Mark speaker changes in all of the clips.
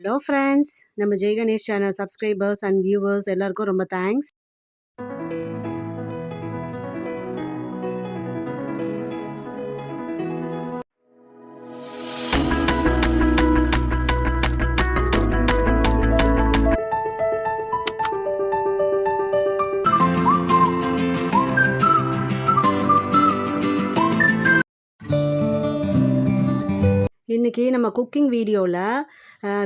Speaker 1: Hello friends நம்ம Jai Ganesh channel subscribers and viewers எல்லாருக்கும் ரொம்ப தேங்க்ஸ் இன்றைக்கி நம்ம குக்கிங் வீடியோவில்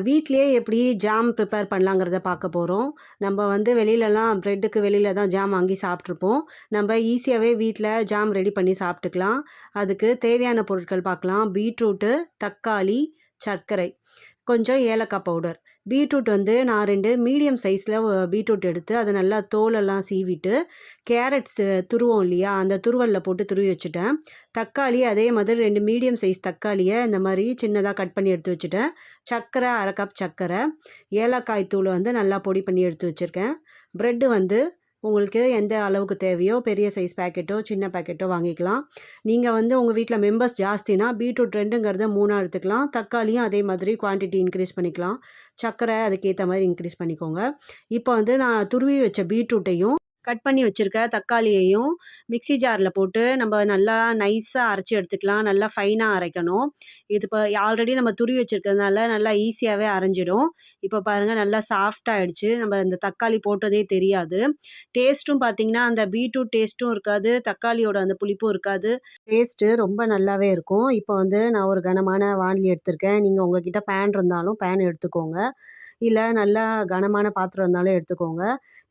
Speaker 1: வீட்லேயே எப்படி ஜாம் ப்ரிப்பேர் பண்ணலாங்கிறத பார்க்க போகிறோம் நம்ம வந்து வெளியிலலாம் ப்ரெட்டுக்கு வெளியில் தான் ஜாம் வாங்கி சாப்பிட்ருப்போம் நம்ம ஈஸியாகவே வீட்டில் ஜாம் ரெடி பண்ணி சாப்பிட்டுக்கலாம். அதுக்கு தேவையான பொருட்கள் பார்க்கலாம். பீட்ரூட்டு தக்காளி சர்க்கரை. கொஞ்சம் ஏலக்காய் பவுடர். பீட்ரூட் வந்து நான் ரெண்டு மீடியம் சைஸில் பீட்ரூட் எடுத்து அதை நல்லா தோலெல்லாம் சீவிட்டு கேரட்ஸ் துருவோம் இல்லையா அந்த துருவலில் போட்டு துருவி வச்சுட்டேன். தக்காளி அதே மாதிரி ரெண்டு மீடியம் சைஸ் தக்காளியை இந்த மாதிரி சின்னதாக கட் பண்ணி எடுத்து வச்சுட்டேன். சர்க்கரை அரை கப் சர்க்கரை. ஏலக்காய் தூள் வந்து நல்லா பொடி பண்ணி எடுத்து வச்சுருக்கேன். ப்ரெட்டு வந்து உங்களுக்கு எந்த அளவுக்கு தேவையோ பெரிய சைஸ் பேக்கெட்டோ சின்ன பேக்கெட்டோ வாங்கிக்கலாம். நீங்கள் வந்து உங்கள் வீட்டில் மெம்பர்ஸ் ஜாஸ்தினா பீட்ரூட் ரெண்டுங்கிறத மூணாக எடுத்துக்கலாம். தக்காளியும் அதே மாதிரி குவான்டிட்டி இன்க்ரீஸ் பண்ணிக்கலாம். சர்க்கரை அதுக்கேற்ற மாதிரி இன்க்ரீஸ் பண்ணிக்கோங்க. இப்போ வந்து நான் துருவி வச்ச பீட்ரூட்டையும் கட் பண்ணி வச்சுருக்க தக்காளியையும் மிக்ஸி ஜாரில் போட்டு நம்ம நல்லா நைஸாக அரைச்சி எடுத்துக்கலாம். நல்லா ஃபைனாக அரைக்கணும். இது இப்போ ஆல்ரெடி நம்ம துருவி வச்சுருக்கிறதுனால நல்லா ஈஸியாகவே அரைஞ்சிடும். இப்போ பாருங்கள் நல்லா சாஃப்டாகிடுச்சு நம்ம இந்த தக்காளி போட்டதே தெரியாது. டேஸ்ட்டும் பார்த்திங்கன்னா அந்த பீட்ரூட் டேஸ்ட்டும் இருக்காது. தக்காளியோட அந்த புளிப்பும் இருக்காது. டேஸ்ட்டு ரொம்ப நல்லாவே இருக்கும். இப்போ வந்து நான் ஒரு கனமான வானிலை எடுத்திருக்கேன். நீங்கள் உங்ககிட்ட பேன் இருந்தாலும் பேன் எடுத்துக்கோங்க. இல்லை நல்லா கனமான பாத்திரம் இருந்தாலும் எடுத்துக்கோங்க.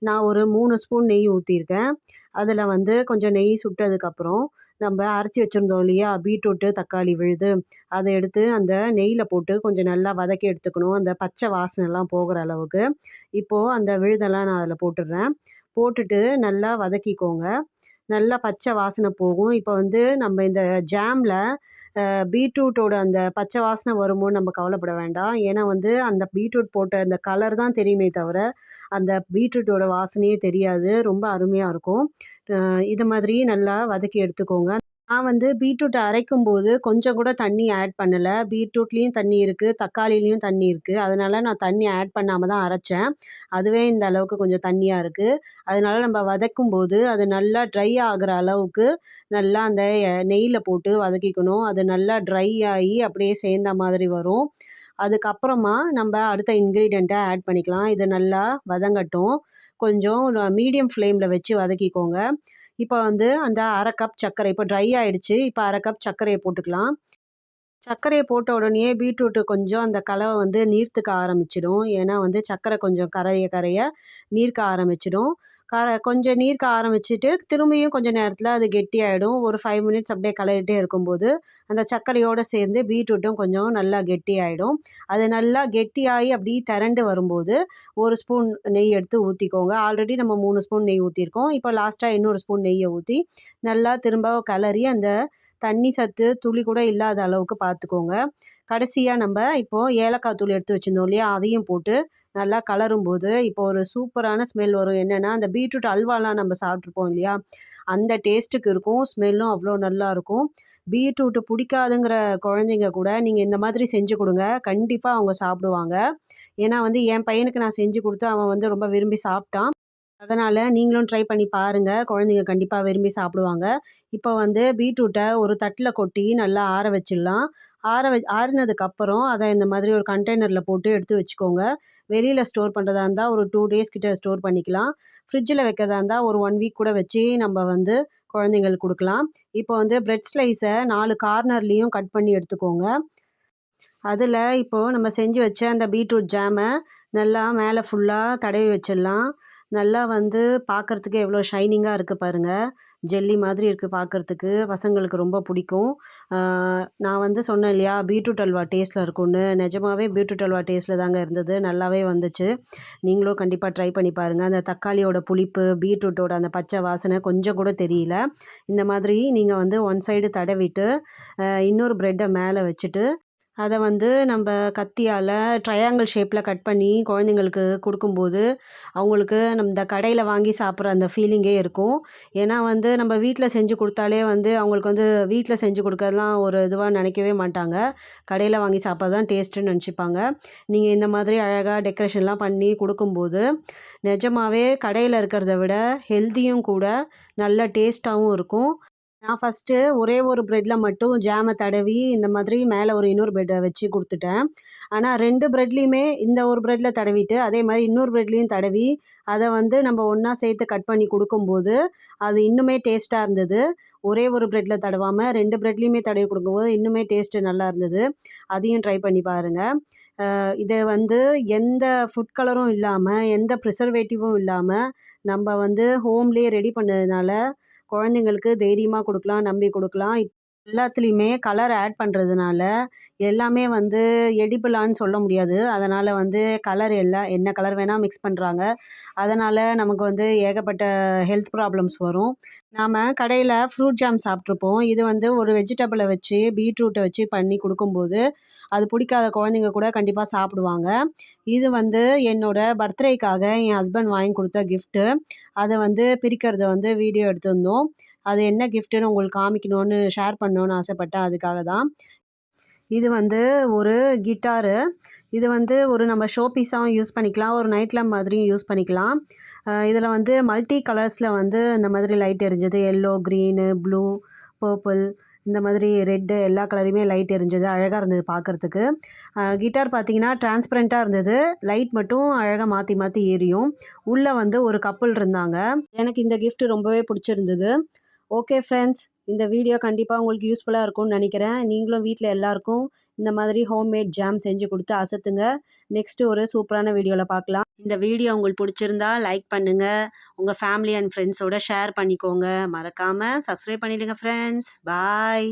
Speaker 1: நான் ஒரு மூணு ஸ்பூன் நெய் ஊற்றிருக்கேன் அதில் வந்து கொஞ்சம் நெய் சுட்டதுக்கப்புறம் நம்ம அரைச்சி வச்சுருந்தோம் இல்லையா? பீட்ரூட்டு தக்காளி விழுது அதை எடுத்து அந்த நெய்யில் போட்டு கொஞ்சம் நல்லா வதக்கி எடுத்துக்கணும். அந்த பச்சை வாசனைலாம் போகிற அளவுக்கு. இப்போது அந்த விழுதெல்லாம் நான் அதில் போட்டுடுறேன். போட்டுட்டு நல்லா வதக்கிக்கோங்க. நல்லா பச்சை வாசனை போகும். இப்போ வந்து நம்ம இந்த ஜாமில் பீட்ரூட்டோட அந்த பச்சை வாசனை வருமோன்னு நம்ம கவலைப்பட வேண்டாம். ஏன்னா வந்து அந்த பீட்ரூட் போட்ட அந்த கலர் தான் தெரியுமே தவிர அந்த பீட்ரூட்டோட வாசனையே தெரியாது. ரொம்ப அருமையாக இருக்கும். இது மாதிரி நல்லா வதக்கி எடுத்துக்கோங்க. நான் வந்து பீட்ரூட்டை அரைக்கும் போது கொஞ்சம் கூட தண்ணி ஆட் பண்ணலை. பீட்ரூட்லேயும் தண்ணி இருக்குது தக்காளிலையும் தண்ணி இருக்குது அதனால் நான் தண்ணி ஆட் பண்ணாமல் தான் அரைச்சேன். அதுவே இந்த அளவுக்கு கொஞ்சம் தண்ணியாக இருக்குது அதனால நம்ம வதக்கும் போது அது நல்லா ட்ரை ஆகிற அளவுக்கு நல்லா அந்த நெய்யில் போட்டு வதக்கிக்கணும். அது நல்லா ட்ரை ஆகி அப்படியே சேர்ந்த மாதிரி வரும். அதுக்கப்புறமா நம்ம அடுத்த இன்க்ரீடியண்ட்டை ஆட் பண்ணிக்கலாம். இது நல்லா வதங்கட்டும். கொஞ்சம் மீடியம் ஃப்ளேமில் வச்சு வதக்கிக்கோங்க. இப்போ வந்து அந்த அரை கப் சர்க்கரை இப்போ ட்ரை ஆகிடுச்சு இப்போ அரை கப் சர்க்கரையை போட்டுக்கலாம். சர்க்கரையை போட்ட உடனே பீட்ரூட்டு கொஞ்சம் அந்த கலவை வந்து நீர்த்துக்க ஆரம்பிச்சிடும். ஏன்னா வந்து சர்க்கரை கொஞ்சம் கரைய கரைய நீர்க்க ஆரம்பிச்சிடும். கர கொஞ்சம் நீர்க்க ஆரம்பிச்சுட்டு திரும்பியும் கொஞ்சம் நேரத்தில் அது கெட்டியாயிடும். ஒரு ஃபைவ் மினிட்ஸ் அப்படியே கலரிட்டே இருக்கும்போது அந்த சர்க்கரையோடு சேர்ந்து பீட்ரூட்டும் கொஞ்சம் நல்லா கெட்டியாயிடும். அது நல்லா கெட்டியாகி அப்படி திரண்டு வரும்போது ஒரு ஸ்பூன் நெய் எடுத்து ஊற்றிக்கோங்க ஆல்ரெடி நம்ம மூணு ஸ்பூன் நெய் ஊற்றிருக்கோம் இப்போ லாஸ்ட்டாக இன்னொரு ஸ்பூன் நெய்யை ஊற்றி நல்லா திரும்ப கலரி அந்த தண்ணி சத்து துளி கூட இல்லாத அளவுக்கு பார்த்துக்கோங்க கடைசியாக நம்ம இப்போது ஏலக்காய் தூள் எடுத்து வச்சுருந்தோம் இல்லையா? அதையும் போட்டு நல்லா கலரும் போது இப்போ ஒரு சூப்பரான ஸ்மெல் வரும். என்னென்னா அந்த பீட்ரூட் அல்வாலாம் நம்ம சாப்பிட்ருப்போம் இல்லையா? அந்த டேஸ்ட்டுக்கு இருக்கும். ஸ்மெல்லும் அவ்வளோ நல்லா இருக்கும். பீட்ரூட்டு பிடிக்காதுங்கிற குழந்தைங்க கூட நீங்கள் இந்த மாதிரி செஞ்சு கொடுங்க. கண்டிப்பாக அவங்க சாப்பிடுவாங்க. ஏன்னா வந்து என் பையனுக்கு நான் செஞ்சு கொடுத்து அவன் வந்து ரொம்ப விரும்பி சாப்பிட்டான். அதனால் நீங்களும் ட்ரை பண்ணி பாருங்கள் குழந்தைங்க கண்டிப்பாக விரும்பி சாப்பிடுவாங்க. இப்போ வந்து பீட்ரூட்டை ஒரு தட்டில் கொட்டி நல்லா ஆற வச்சிடலாம். ஆற வ ஆறினதுக்கப்புறம் அதை இந்த மாதிரி ஒரு கண்டெய்னரில் போட்டு எடுத்து வச்சுக்கோங்க. வெளியில் ஸ்டோர் பண்ணுறதா இருந்தால் ஒரு டூ டேஸ் கிட்ட ஸ்டோர் பண்ணிக்கலாம். ஃப்ரிட்ஜில் வைக்கிறதா இருந்தால் ஒரு ஒன் வீக் கூட வச்சு நம்ம வந்து குழந்தைங்களுக்கு கொடுக்கலாம். இப்போ வந்து ப்ரெட் ஸ்லைஸை நாலு கார்னர்லேயும் கட் பண்ணி எடுத்துக்கோங்க. அதில் இப்போது நம்ம செஞ்சு வச்ச அந்த பீட்ரூட் ஜாமை நல்லா மேலே ஃபுல்லாக தடவி வச்சிடலாம். நல்லா வந்து பார்க்குறதுக்கு எவ்வளோ ஷைனிங்காக இருக்குது பாருங்கள் ஜெல்லி மாதிரி இருக்குது பார்க்குறதுக்கு பசங்களுக்கு ரொம்ப பிடிக்கும். நான் வந்து சொன்னேன் இல்லையா பீட்ரூட் அல்வா டேஸ்ட்டில் இருக்கும்னு. நிஜமாவே பீட்ரூட் அல்வா டேஸ்ட்டில் தாங்க இருந்தது. நல்லாவே வந்துச்சு. நீங்களும் கண்டிப்பாக ட்ரை பண்ணி பாருங்கள் அந்த தக்காளியோட புளிப்பு பீட்ரூட்டோட அந்த பச்சை வாசனை கொஞ்சம் கூட தெரியல. இந்த மாதிரி நீங்கள் வந்து ஒன் சைடு தடவிட்டு இன்னொரு ப்ரெட்டை மேலே வச்சுட்டு அதை வந்து நம்ம கத்தியால் ட்ரையாங்கிள் ஷேப்பில் கட் பண்ணி குழந்தைங்களுக்கு கொடுக்கும்போது அவங்களுக்கு நம்ம இந்த கடையில் வாங்கி சாப்பிட்ற அந்த ஃபீலிங்கே இருக்கும். ஏன்னா வந்து நம்ம வீட்டில் செஞ்சு கொடுத்தாலே வந்து அவங்களுக்கு வந்து வீட்டில் செஞ்சு கொடுக்கறதுலாம் ஒரு இதுவாக நினைக்கவே மாட்டாங்க. கடையில் வாங்கி சாப்பிட்றது தான் டேஸ்ட்டுன்னு நினச்சிப்பாங்க. நீங்கள் இந்த மாதிரி அழகாக டெக்கரேஷன்லாம் பண்ணி கொடுக்கும்போது நிஜமாவே கடையில் இருக்கிறத விட ஹெல்த்தியும் கூட நல்ல டேஸ்ட்டாகவும் இருக்கும். நான் ஃபஸ்ட்டு ஒரே ஒரு ப்ரெட்டில் மட்டும் ஜாமை தடவி இந்த மாதிரி மேலே ஒரு இன்னொரு ப்ரெட்டை வச்சு கொடுத்துட்டேன். ஆனால் ரெண்டு ப்ரெட்லேயுமே இந்த ஒரு ப்ரெட்டில் தடவிட்டு அதே மாதிரி இன்னொரு ப்ரெட்லேயும் தடவி அதை வந்து நம்ம ஒன்றா சேர்த்து கட் பண்ணி கொடுக்கும்போது அது இன்னுமே டேஸ்ட்டாக இருந்தது. ஒரே ஒரு ப்ரெட்டில் தடவாமல் ரெண்டு ப்ரெட்லேயுமே தடவி கொடுக்கும்போது இன்னுமே டேஸ்ட்டு நல்லா இருந்தது. அதையும் ட்ரை பண்ணி பாருங்கள் இதை வந்து எந்த ஃபுட் கலரும் இல்லாமல் எந்த ப்ரிசர்வேட்டிவும் இல்லாமல் நம்ம வந்து ஹோம்லேயே ரெடி பண்ணதுனால குழந்தைங்களுக்கு தைரியமாக கொடுக்கலாம் நம்பி கொடுக்கலாம். எல்லாத்துலேயுமே கலர் ஆட் பண்ணுறதுனால எல்லாமே வந்து எடிபிளான்னு சொல்ல முடியாது. அதனால் வந்து கலர் எல்லாம் என்ன கலர் வேணால் மிக்ஸ் பண்ணுறாங்க அதனால் நமக்கு வந்து ஏகப்பட்ட ஹெல்த் ப்ராப்ளம்ஸ் வரும். நாம் கடையில் ஃப்ரூட் ஜாம் சாப்பிட்ருப்போம் இது வந்து ஒரு வெஜிடபிளை வச்சு பீட்ரூட்டை வச்சு பண்ணி கொடுக்கும்போது அது பிடிக்காத குழந்தைங்க கூட கண்டிப்பாக சாப்பிடுவாங்க. இது வந்து என்னோடய பர்த்டேக்காக என் ஹஸ்பண்ட் வாங்கி கொடுத்த கிஃப்ட்டு அதை வந்து பிரிக்கிறத வந்து வீடியோ எடுத்திருந்தோம். அது என்ன கிஃப்ட்டுன்னு உங்களுக்கு காமிக்கணும்னு ஷேர் பண்ணணும்னு ஆசைப்பட்டேன் அதுக்காக தான் இது வந்து ஒரு கிட்டாரு இது வந்து ஒரு நம்ம ஷோ பீஸாகவும் யூஸ் பண்ணிக்கலாம். ஒரு நைட் லேம்ப் மாதிரியும் யூஸ் பண்ணிக்கலாம். இதில் வந்து மல்டி கலர்ஸில் வந்து இந்த மாதிரி லைட் எரிஞ்சது. எல்லோ க்ரீனு ப்ளூ பர்பிள் இந்த மாதிரி ரெட்டு எல்லா கலரையுமே லைட் எரிஞ்சது. அழகாக இருந்தது பார்க்குறதுக்கு கிட்டார் பார்த்தீங்கன்னா டிரான்ஸ்பரண்ட்டாக இருந்தது. லைட் மட்டும் அழகாக மாற்றி மாற்றி எரியும். உள்ளே வந்து ஒரு கப்பல் இருந்தாங்க. எனக்கு இந்த கிஃப்ட் ரொம்பவே பிடிச்சிருந்தது. ஓகே ஃப்ரெண்ட்ஸ் இந்த வீடியோ கண்டிப்பாக உங்களுக்கு யூஸ்ஃபுல்லாக இருக்கும்னு நினைக்கிறேன். நீங்களும் வீட்டில் எல்லாருக்கும் இந்த மாதிரி ஹோம்மேட் ஜாம் செஞ்சு கொடுத்து அசத்துங்க. நெக்ஸ்ட்டு ஒரு சூப்பரான வீடியோவில் பார்க்கலாம் இந்த வீடியோ உங்களுக்கு பிடிச்சிருந்தா லைக் பண்ணுங்கள் உங்கள் ஃபேமிலி அண்ட் ஃப்ரெண்ட்ஸோட ஷேர் பண்ணிக்கோங்க. மறக்காமல் சப்ஸ்கிரைப் பண்ணிவிடுங்க ஃப்ரெண்ட்ஸ் பாய்